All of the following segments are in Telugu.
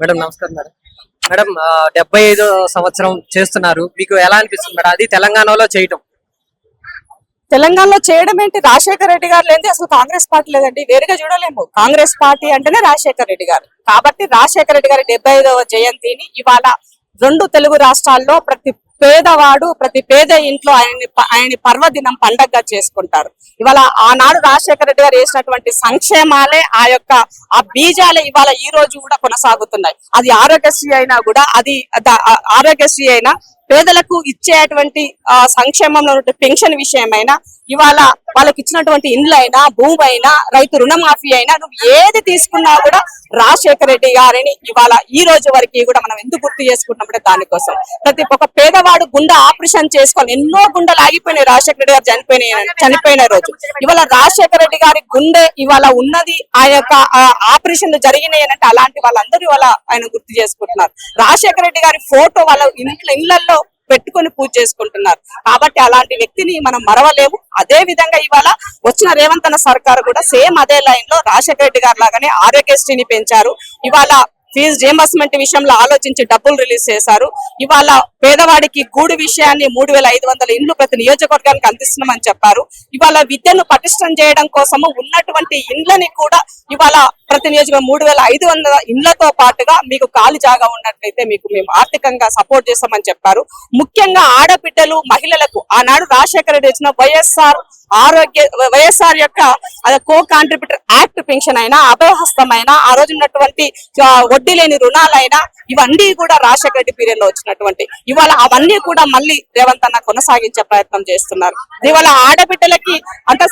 మేడం నమస్కారం మేడం. మేడం డెబ్బై ఐదో సంవత్సరం చేస్తున్నారు. మీకు ఎలా అనిపిస్తుంది మేడం? అది తెలంగాణలో చేయటం. తెలంగాణలో చేయడం ఏంటి? రాజశేఖర రెడ్డి గారు లేని అసలు కాంగ్రెస్ పార్టీ లేదండి. వేరుగా చూడలేము. కాంగ్రెస్ పార్టీ అంటేనే రాజశేఖర రెడ్డి గారు. కాబట్టి రాజశేఖర రెడ్డి గారి డెబ్బై ఐదవ జయంతిని ఇవాళ రెండు తెలుగు రాష్ట్రాల్లో ప్రతి పేదవాడు ప్రతి పేద ఇంట్లో ఆయన్ని ఆయన్ని పర్వదినం పండగగా చేసుకుంటారు. ఇవాళ ఆనాడు రాజశేఖర రెడ్డి గారు వేసినటువంటి సంక్షేమాలే ఆ యొక్క ఆ బీజాలే ఇవాళ ఈ రోజు కూడా కొనసాగుతున్నాయి. అది ఆరోగ్యశ్రీ అయినా కూడా అది ఆరోగ్యశ్రీ అయినా పేదలకు ఇచ్చేటువంటి ఆ, సంక్షేమంలో పెన్షన్ విషయమైనా ఇవాళ వాళ్ళకి ఇచ్చినటువంటి ఇండ్లైనా భూమి అయినా రైతు రుణమాఫీ అయినా నువ్వు ఏది తీసుకున్నా కూడా రాజశేఖర రెడ్డి గారిని ఇవాళ ఈ రోజు వరకు కూడా మనం ఎందుకు గుర్తు చేసుకుంటున్నామంటే దానికోసం. ప్రతి ఒక్క పేదవాడు గుండె ఆపరేషన్ చేసుకోవాలి ఎన్నో గుండెలు ఆగిపోయినాయి రాజశేఖర రెడ్డి గారు చనిపోయిన చనిపోయిన రోజు. ఇవాళ రాజశేఖర రెడ్డి గారి గుండె ఇవాళ ఉన్నది ఆ యొక్క ఆపరేషన్లు జరిగినాయి అంటే అలాంటి వాళ్ళందరూ ఇవాళ ఆయన గుర్తు చేసుకుంటున్నారు. రాజశేఖర రెడ్డి గారి ఫోటో వాళ్ళ ఇంట్లో ఇళ్ళలో పెట్టుకొని పూజ చేసుకుంటున్నారు. కాబట్టి అలాంటి వ్యక్తిని మనం మరవలేము. అదే విధంగా ఇవాళ వచ్చిన రేవంత్ అన్న సర్కారు కూడా సేమ్ అదే లైన్లో రాజశేఖర రెడ్డి గారు లాగానే ఆరోగ్యశ్రీని పెంచారు. ఇవాళ ఫీజు రియంబర్స్మెంట్ విషయంలో ఆలోచించి డబ్బులు రిలీజ్ చేశారు. ఇవాళ పేదవాడికి గూడు విషయాన్ని మూడు వేల ఐదు వందల ఇండ్లు ప్రతి నియోజకవర్గానికి అందిస్తున్నామని చెప్పారు. ఇవాళ విద్యను పటిష్టం చేయడం కోసము ఉన్నటువంటి ఇండ్లని కూడా ఇవాళ ప్రతి నియోజకవర్గం మూడు వేల ఐదు వందల ఇండ్లతో పాటుగా మీకు ఖాళీ జాగా ఉన్నట్లయితే మీకు మేము ఆర్థికంగా సపోర్ట్ చేస్తామని చెప్పారు. ముఖ్యంగా ఆడబిడ్డలు మహిళలకు ఆనాడు రాజశేఖర రెడ్డి ఇచ్చిన వైఎస్ఆర్ ఆరోగ్య వైఎస్ఆర్ యొక్క కో కాంట్రిబ్యూటర్ యాక్ట్ పెన్షన్ అయినా అభయహస్తం అయినా ఆ రోజు ఉన్నటువంటి వడ్డీ లేని రుణాలైనా ఇవన్నీ కూడా రాజశేఖర రెడ్డి పీరియడ్లో వచ్చినటువంటి. ఇవాళ అవన్నీ కూడా మళ్ళీ రేవంత్ అన్న కొనసాగించే ప్రయత్నం చేస్తున్నారు. ఇవాళ ఆడబిడ్డలకి అంటే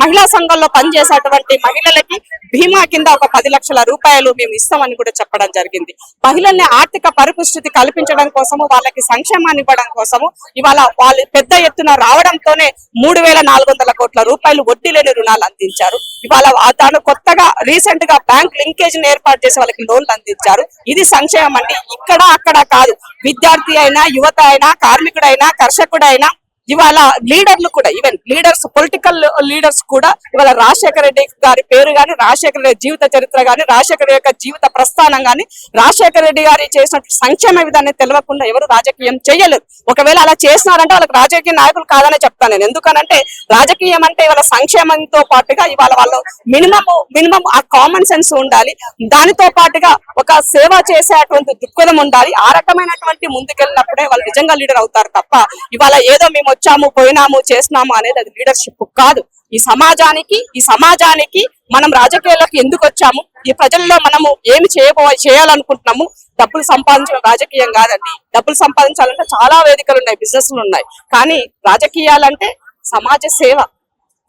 మహిళా సంఘంలో పనిచేసేటువంటి మహిళలకి బీమా కింద ఒక పది లక్షల రూపాయలు మేము ఇస్తామని కూడా చెప్పడం జరిగింది. మహిళల్ని ఆర్థిక పరిపుష్టి కల్పించడం కోసము వాళ్ళకి సంక్షేమాన్ని ఇవ్వడం కోసము ఇవాళ వాళ్ళు పెద్ద ఎత్తున రావడంతోనే మూడు వేల నాలుగు వందల కోట్ల రూపాయలు వడ్డీ లేని రుణాలు అందించారు. ఇవాళ తాను కొత్తగా రీసెంట్గా బ్యాంక్ లింకేజ్ ఏర్పాటు చేసి వాళ్ళకి లోన్లు అందించారు. ఇది సంక్షేమం అండి. ఇక్కడ అక్కడ కాదు. విద్యార్థి అయినా యువత అయినా కార్మికుడైనా కర్షకుడైనా ఇవాళ లీడర్లు కూడా ఈవెన్ లీడర్స్ పొలిటికల్ లీడర్స్ కూడా ఇవాళ రాజశేఖర రెడ్డి గారి పేరు గాని రాజశేఖర రెడ్డి జీవిత చరిత్ర గాని రాజశేఖర యొక్క జీవిత ప్రస్థానం గాని రాజశేఖర రెడ్డి గారి చేసిన సంక్షేమ విధాన్ని తెలియకుండా ఎవరు రాజకీయం చేయలేదు ఒకవేళ అలా చేసినారంటే వాళ్ళకి రాజకీయ నాయకులు కాదనే చెప్తాను నేను. ఎందుకనంటే రాజకీయం అంటే ఇవాళ సంక్షేమంతో పాటుగా ఇవాళ వాళ్ళు మినిమం మినిమం ఆ కామన్ సెన్స్ ఉండాలి. దానితో పాటుగా ఒక సేవ చేసేటువంటి దృక్పథం ఉండాలి. ఆ రకమైనటువంటి ముందుకెళ్ళినప్పుడే వాళ్ళు నిజంగా లీడర్ అవుతారు తప్ప ఇవాళ ఏదో మేము వచ్చాము పోయినాము చేసినాము అనేది అది లీడర్షిప్ కాదు. ఈ సమాజానికి ఈ సమాజానికి మనం రాజకీయాలకు ఎందుకు వచ్చాము? ఈ ప్రజల్లో మనము ఏమి చేయబో చేయాలనుకుంటున్నాము? డబ్బులు సంపాదించడం రాజకీయం కాదండి. డబ్బులు సంపాదించాలంటే చాలా వేదికలు ఉన్నాయి బిజినెస్లు ఉన్నాయి. కానీ రాజకీయాలంటే సమాజ సేవ.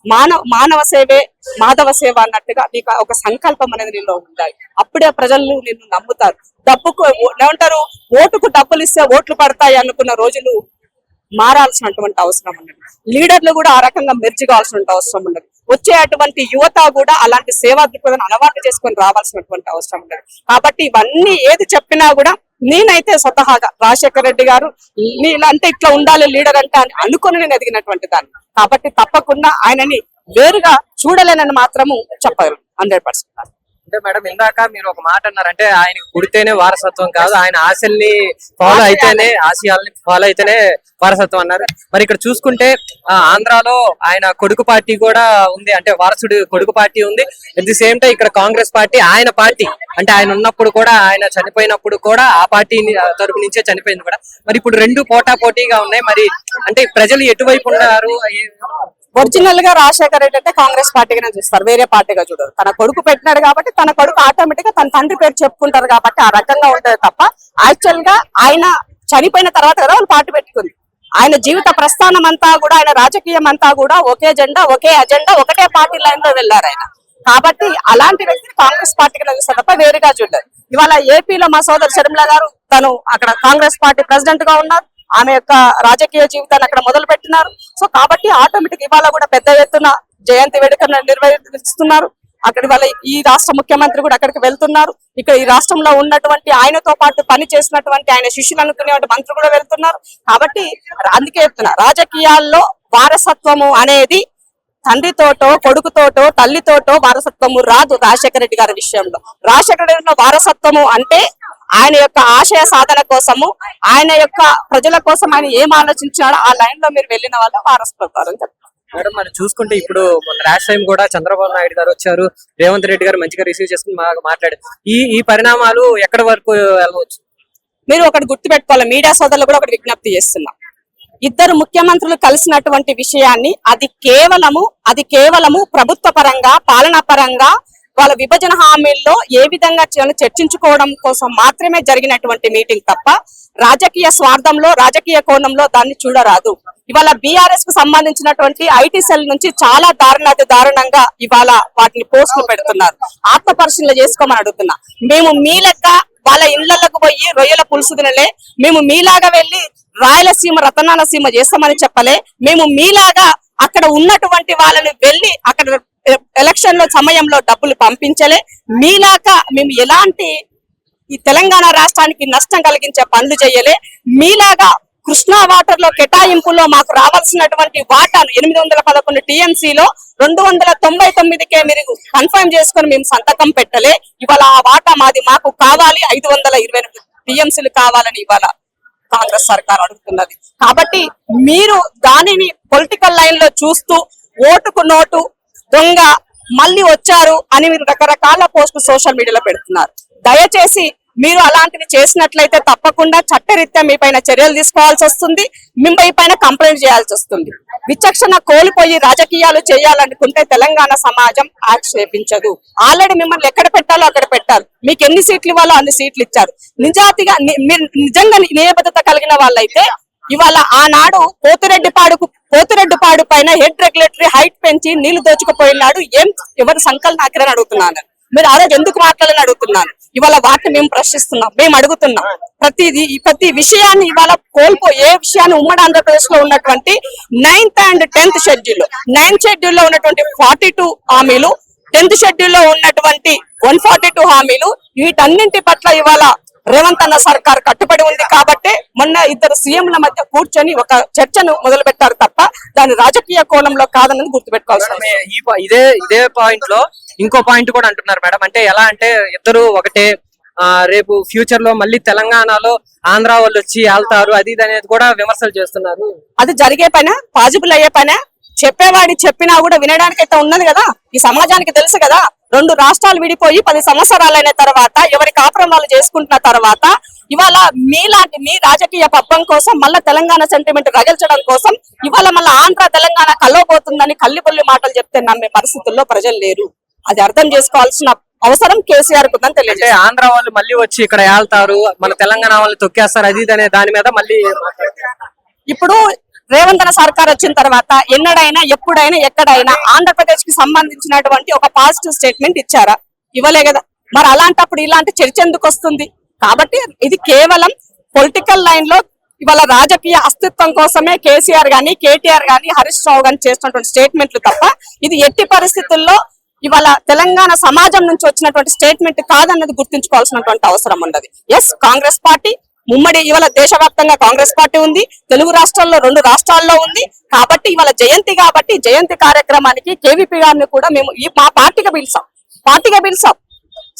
మానవ మానవ సేవే మాధవ సేవ అన్నట్టుగా నీకు ఒక సంకల్పం అనేది నీలో ఉండాలి. అప్పుడే ప్రజలు నిన్ను నమ్ముతారు. డబ్బుకు ఏమంటారు? ఓటుకు డబ్బులు ఇస్తే ఓట్లు పడతాయి అనుకున్న రోజులు మారాల్సినటువంటి అవసరం ఉన్నది. లీడర్లు కూడా ఆ రకంగా మెర్చి కావాల్సిన అవసరం ఉన్నది. వచ్చే అటువంటి యువత కూడా అలాంటి సేవా దృక్పథం అలవాటు చేసుకొని రావాల్సినటువంటి అవసరం ఉన్నది. కాబట్టి ఇవన్నీ ఏది చెప్పినా కూడా నేనైతే స్వతహాగా రాజశేఖర రెడ్డి గారు నీలా ఇట్లా ఉండాలి లీడర్ అంటే అని అనుకుని నేను ఎదిగినటువంటి దాన్ని. కాబట్టి తప్పకుండా ఆయనని వేరుగా చూడలేనని మాత్రము చెప్పరు. Hundred percent. అంటే మేడం ఇందాక మీరు ఒక మాట అన్నారంటే ఆయన పుడితేనే వారసత్వం కాదు ఆయన ఆశల్ని ఫాలో అయితేనే ఆశయాల్ని ఫాలో అయితేనే వారసత్వం అన్నారు. మరి ఇక్కడ చూసుకుంటే ఆంధ్రాలో ఆయన కొడుకు పార్టీ కూడా ఉంది అంటే వారసుడు కొడుకు పార్టీ ఉంది. అట్ ది సేమ్ టైం ఇక్కడ కాంగ్రెస్ పార్టీ ఆయన పార్టీ అంటే ఆయన ఉన్నప్పుడు కూడా ఆయన చనిపోయినప్పుడు కూడా ఆ పార్టీ తరపు నుంచే చనిపోయింది కూడా. మరి ఇప్పుడు రెండు పోటా పోటీగా ఉన్నాయి. మరి అంటే ప్రజలు ఎటువైపు ఉన్నారు? ఒరిజినల్గా రాజశేఖర్ రెడ్డి అంటే కాంగ్రెస్ పార్టీగానే చూస్తారు. వేరే పార్టీగా చూడరు. తన కొడుకు పెట్టినాడు కాబట్టి తన కొడుకు ఆటోమేటిక్గా తన తండ్రి పేరు చెప్పుకుంటారు కాబట్టి ఆ రకంగా ఉంటది తప్ప యాక్చువల్గా ఆయన చనిపోయిన తర్వాత కదా వాళ్ళు పార్టీ పెట్టుకుంది. ఆయన జీవిత ప్రస్థానం అంతా కూడా ఆయన రాజకీయం అంతా కూడా ఒకే జెండా ఒకే అజెండా ఒకటే పార్టీ లైన్లో వెళ్ళారు ఆయన. కాబట్టి అలాంటి వ్యక్తిని కాంగ్రెస్ పార్టీకి చూస్తారు తప్ప వేరుగా చూడలేదు. ఇవాళ ఏపీలో మా సోదరు షర్మిల గారు తను అక్కడ కాంగ్రెస్ పార్టీ ప్రెసిడెంట్గా ఉన్నారు. ఆమె యొక్క రాజకీయ జీవితాన్ని అక్కడ మొదలు పెట్టినారు. సో కాబట్టి ఆటోమేటిక్ ఇవాళ కూడా పెద్ద ఎత్తున జయంతి వేడుకను నిర్వహిస్తున్నారు. అక్కడ ఇవాళ ఈ రాష్ట్ర ముఖ్యమంత్రి కూడా అక్కడికి వెళ్తున్నారు. ఇక్కడ ఈ రాష్ట్రంలో ఉన్నటువంటి ఆయనతో పాటు పని చేసినటువంటి ఆయన శిష్యులు అనుకునేటువంటి మంత్రులు కూడా వెళ్తున్నారు. కాబట్టి అందుకే చెప్తున్నా రాజకీయాల్లో వారసత్వము అనేది తండ్రితోటో కొడుకుతోటో తల్లితోటో వారసత్వము రాదు రాజశేఖర రెడ్డి గారి విషయంలో. రాజశేఖర రెడ్డి వారసత్వము అంటే ఆయన యొక్క ఆశయ సాధన కోసము ఆయన యొక్క ప్రజల కోసం ఆయన ఏం ఆలోచించాడో ఆ లైన్లో మీరు వెళ్ళిన వాళ్ళ వారసత్వం అని చెప్తారు మేడం మనం చూసుకుంటే ఇప్పుడు మన లాస్ట్ టైం కూడా చంద్రబాబు నాయుడు గారు వచ్చారు రేవంత్ రెడ్డి గారు మంచిగా రిసీవ్ చేసుకుని మాట్లాడారు. ఈ ఈ పరిణామాలు ఎక్కడి వరకు వెళ్ళవచ్చు? మీరు ఒకటి గుర్తుపెట్టుకోవాలి మీడియా సోదరులు కూడా ఒకటి విజ్ఞప్తి చేస్తున్నాం. ఇద్దరు ముఖ్యమంత్రులు కలిసినటువంటి విషయాన్ని అది కేవలము అది కేవలము ప్రభుత్వ పరంగా పాలనా పరంగా వాళ్ళ విభజన హామీల్లో ఏ విధంగా చర్చించుకోవడం కోసం మాత్రమే జరిగినటువంటి మీటింగ్ తప్ప రాజకీయ స్వార్థంలో రాజకీయ కోణంలో దాన్ని చూడరాదు. ఇవాళ బీఆర్ఎస్కు సంబంధించినటువంటి ఐటీ సెల్ నుంచి చాలా దారుణాతి దారుణంగా ఇవాళ వాటిని పోస్టులు పెడుతున్నారు. ఆత్మ పరిశీలన చేసుకోమని అడుగుతున్నా. మేము మీ లెక్క వాళ్ళ ఇళ్ళకు పోయి రొయ్యల పులుసు తినలే. మేము మీలాగా వెళ్ళి రాయలసీమ రతనాల సీమ చేస్తామని చెప్పలే. మేము మీలాగా అక్కడ ఉన్నటువంటి వాళ్ళని వెళ్ళి అక్కడ ఎలక్షన్ సమయంలో డబ్బులు పంపించలే. మీలాగా మేము ఎలాంటి ఈ తెలంగాణ రాష్ట్రానికి నష్టం కలిగించే పనులు చేయలే. మీలాగా కృష్ణా వాటర్లో కేటాయింపులో మాకు రావాల్సినటువంటి వాటాను ఎనిమిది వందల పదకొండు టీఎంసీలో రెండు వందల తొంభై తొమ్మిదికే మీరు కన్ఫర్మ్ చేసుకొని మేము సంతకం పెట్టలే. ఇవాళ ఆ వాటా మాది మాకు కావాలి. ఐదు వందల ఇరవై టీఎంసీలు కావాలని ఇవాళ కాంగ్రెస్ సర్కార్ అడుగుతున్నది. కాబట్టి మీరు దానిని పొలిటికల్ లైన్లో చూస్తూ ఓటుకు నోటు దొంగ మళ్ళీ వచ్చారు అని మీరు రకరకాల పోస్టులు సోషల్ మీడియాలో పెడుతున్నారు. దయచేసి మీరు అలాంటివి చేసినట్లయితే తప్పకుండా చట్టరీత్యా మీ పైన చర్యలు తీసుకోవాల్సి వస్తుంది. మిమ్మల్ని పైన కంప్లైంట్ చేయాల్సి వస్తుంది. విచక్షణ కోల్పోయి రాజకీయాలు చేయాలనుకుంటే తెలంగాణ సమాజం ఆక్షేపించదు. ఆల్రెడీ మిమ్మల్ని ఎక్కడ పెట్టాలో అక్కడ పెట్టారు. మీకు ఎన్ని సీట్లు ఇవ్వాలో అన్ని సీట్లు ఇచ్చారు. నిజాతిగా ని- మీరు నిజంగా నియబద్ధత కలిగిన వాళ్ళైతే ఇవాళ ఆనాడు పోతిరెడ్డిపాడుకు పోతిరెడ్డిపాడు పైన హెడ్ రెగ్యులేటరీ హైట్ పెంచి నీళ్ళు దోచుకుపోయినాడు ఏం ఎవరి సంకల్ నాకిరని అడుగుతున్నాను. మీరు ఆ రోజు ఎందుకు మాట్లాడాలని అడుగుతున్నాను. ఇవాళ వాటిని మేము ప్రశ్నిస్తున్నాం. మేము అడుగుతున్నాం. ప్రతిది ప్రతి విషయాన్ని ఇవాళ కోల్పో ఏ విషయాన్ని ఉమ్మడి ఆంధ్రప్రదేశ్లో ఉన్నటువంటి ninth and tenth schedule ninth షెడ్యూల్లో ఉన్నటువంటి ఫార్టీ టూ హామీలు టెన్త్ షెడ్యూల్లో ఉన్నటువంటి వన్ ఫార్టీ టూ హామీలు వీటన్నింటి పట్ల ఇవాళ రేవంత్ అన్న సర్కార్ కట్టుబడి ఉంది కాబట్టి మొన్న ఇద్దరు సీఎంల మధ్య కూర్చొని ఒక చర్చను మొదలు పెట్టారు తప్ప దాని రాజకీయ కోణంలో కాదన్నది ఈ పా- ఇదే ఇదే పాయింట్లో ఇంకో పాయింట్ కూడా అంటున్నారు మేడం. అంటే ఎలా అంటే ఇద్దరు ఒకటే రేపు ఫ్యూచర్లో మళ్ళీ తెలంగాణలో ఆంధ్ర వాళ్ళు వచ్చి వెళ్తారు అది ఇది అనేది కూడా విమర్శలు చేస్తున్నారు. అది జరిగే పైన పాజిబుల్ అయ్యే పైన చెప్పేవాడి చెప్పినా కూడా వినడానికి అయితే ఉన్నది కదా. ఈ సమాజానికి తెలుసు కదా. రెండు రాష్ట్రాలు విడిపోయి పది సంవత్సరాలైన తర్వాత ఎవరి కాపురం వాళ్ళు చేసుకుంటున్న తర్వాత ఇవాళ మీలాంటి మీ రాజకీయ పబ్బం కోసం మళ్ళా తెలంగాణ సెంటిమెంట్ రగిల్చడం కోసం ఇవాళ మళ్ళీ ఆంధ్ర తెలంగాణ కలవబోతుందని కల్లిబొల్లి మాటలు చెప్తే నమ్మే పరిస్థితుల్లో ప్రజలు లేరు. అది అర్థం చేసుకోవాల్సిన అవసరం కేసీఆర్కు తెలియజేస్తారు ఆంధ్ర వాళ్ళు మళ్ళీ వచ్చి ఇక్కడ వెళ్తారు మన తెలంగాణ వాళ్ళు తొక్కేస్తారు అది అనే దాని మీద మళ్ళీ ఇప్పుడు రేవంత్ అన్న సర్కార్ వచ్చిన తర్వాత ఎన్నడైనా ఎప్పుడైనా ఎక్కడైనా ఆంధ్రప్రదేశ్కి సంబంధించినటువంటి ఒక పాజిటివ్ స్టేట్మెంట్ ఇచ్చారా? ఇవ్వలే కదా. మరి అలాంటప్పుడు ఇలాంటి చర్చ ఎందుకు వస్తుంది? కాబట్టి ఇది కేవలం పొలిటికల్ లైన్లో ఇవాళ రాజకీయ అస్తిత్వం కోసమే కేసీఆర్ గాని కేటీఆర్ గాని హరీష్ రావు గాని చేసినటువంటి స్టేట్మెంట్లు తప్ప ఇది ఎట్టి పరిస్థితుల్లో ఇవాళ తెలంగాణ సమాజం నుంచి వచ్చినటువంటి స్టేట్మెంట్ కాదన్నది గుర్తుంచుకోవాల్సినటువంటి అవసరం ఉన్నది. ఎస్ కాంగ్రెస్ పార్టీ ముమ్మడి ఇవాళ దేశవ్యాప్తంగా కాంగ్రెస్ పార్టీ ఉంది తెలుగు రాష్ట్రాల్లో రెండు రాష్ట్రాల్లో ఉంది. కాబట్టి ఇవాళ జయంతి కాబట్టి జయంతి కార్యక్రమానికి కేవీపీ గారిని కూడా మేము ఈ మా పార్టీగా పిలిచాం. పార్టీగా పిలిచాం.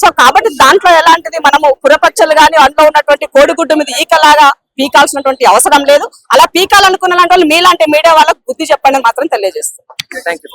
సో కాబట్టి దాంట్లో ఎలాంటిది మనము పురపక్షలు కానీ అందులో ఉన్నటువంటి కోడిగుడ్డు మీద ఈకలాగా పీకాల్సినటువంటి అవసరం లేదు. అలా పీకాలనుకున్న లాంటి వాళ్ళు మీలాంటి మీడియా వాళ్ళకు బుద్ధి చెప్పండి మాత్రం తెలియజేస్తాం థ్యాంక్ యూ